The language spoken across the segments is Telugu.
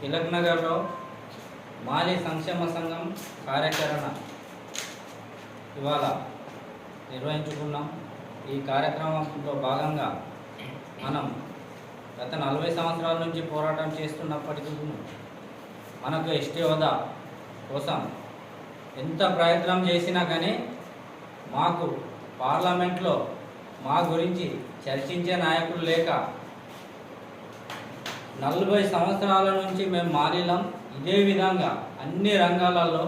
తిలక్ నగర్లో మాలి సంక్షేమ సంఘం కార్యాచరణ ఇవాళ నిర్వహించుకున్నాం. ఈ కార్యక్రమంలో భాగంగా మనం గత నలభై సంవత్సరాల నుంచి పోరాటం చేస్తున్నప్పటికీ మనకు ఎస్టీ హోదా కోసం ఎంత ప్రయత్నం చేసినా కానీ మాకు పార్లమెంట్లో మా గురించి చర్చించే నాయకులు లేక నలభై సంవత్సరాల నుంచి మేము మారినాం ఇదే విధంగా అన్ని రంగాలలో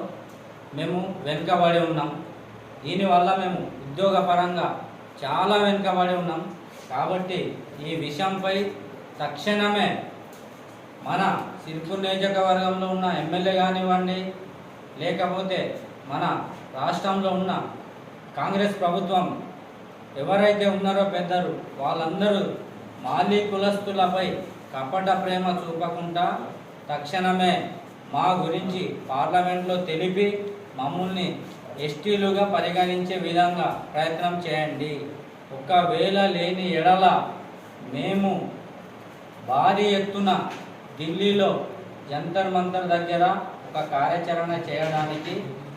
మేము వెనుకబడి ఉన్నాం. దీనివల్ల మేము ఉద్యోగపరంగా చాలా వెనుకబడి ఉన్నాం. కాబట్టి ఈ విషయంపై తక్షణమే మన సిరిపూర్ నియోజకవర్గంలో ఉన్న ఎమ్మెల్యే కానివ్వండి లేకపోతే మన రాష్ట్రంలో ఉన్న కాంగ్రెస్ ప్రభుత్వం ఎవరైతే ఉన్నారో పెద్దలు వాళ్ళందరూ మాలి కులస్తులపై కపట ప్రేమ చూపకుండా తక్షణమే మా గురించి పార్లమెంట్లో తెలిపి మమ్మల్ని ఎస్టీలుగా పరిగణించే విధంగా ప్రయత్నం చేయండి. ఒకవేళ లేని ఎడల మేము భారీ ఎత్తున ఢిల్లీలో జంతర్ మంతర్ దగ్గర ఒక కార్యాచరణ చేయడానికి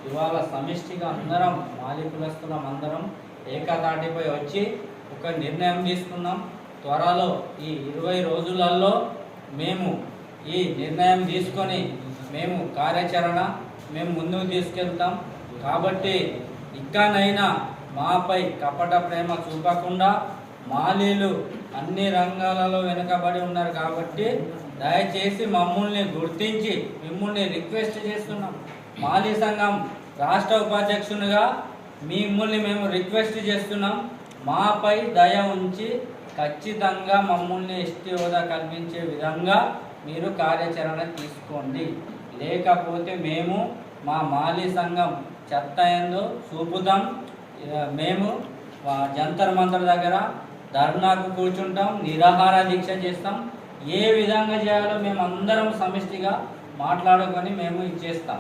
ఇవాళ సమిష్టిగా అందరం మాలికులస్తులం అందరం ఏకతాటిపై వచ్చి ఒక నిర్ణయం తీసుకున్నాం. త్వరలో ఈ ఇరవై రోజులలో మేము ఈ నిర్ణయం తీసుకొని మేము కార్యాచరణ మేము ముందుకు తీసుకెళ్తాం. కాబట్టి ఇక్కడైనా మాపై కపట ప్రేమ చూపకుండా మాలీలు అన్ని రంగాలలో వెనుకబడి ఉన్నారు కాబట్టి దయచేసి మమ్మల్ని గుర్తించి మిమ్మల్ని రిక్వెస్ట్ చేస్తున్నాం. మాలీ సంఘం రాష్ట్ర ఉపాధ్యక్షునిగా మిమ్మల్ని మేము రిక్వెస్ట్ చేస్తున్నాం. మాపై దయ ఉంచి ఖచ్చితంగా మమ్మల్ని ఎస్టీ హోదా కల్పించే విధంగా మీరు కార్యాచరణ తీసుకోండి. లేకపోతే మేము మా మాలీ సంఘం చెత్త ఏందో చూపుదాం మేము జంతర్ మంతర్ దగ్గర ధర్నాకు కూర్చుంటాం నిరాహార దీక్ష చేస్తాం. ఏ విధంగా చేయాలో మేము అందరం సమిష్టిగా మాట్లాడుకొని మేము ఇచ్చేస్తాం.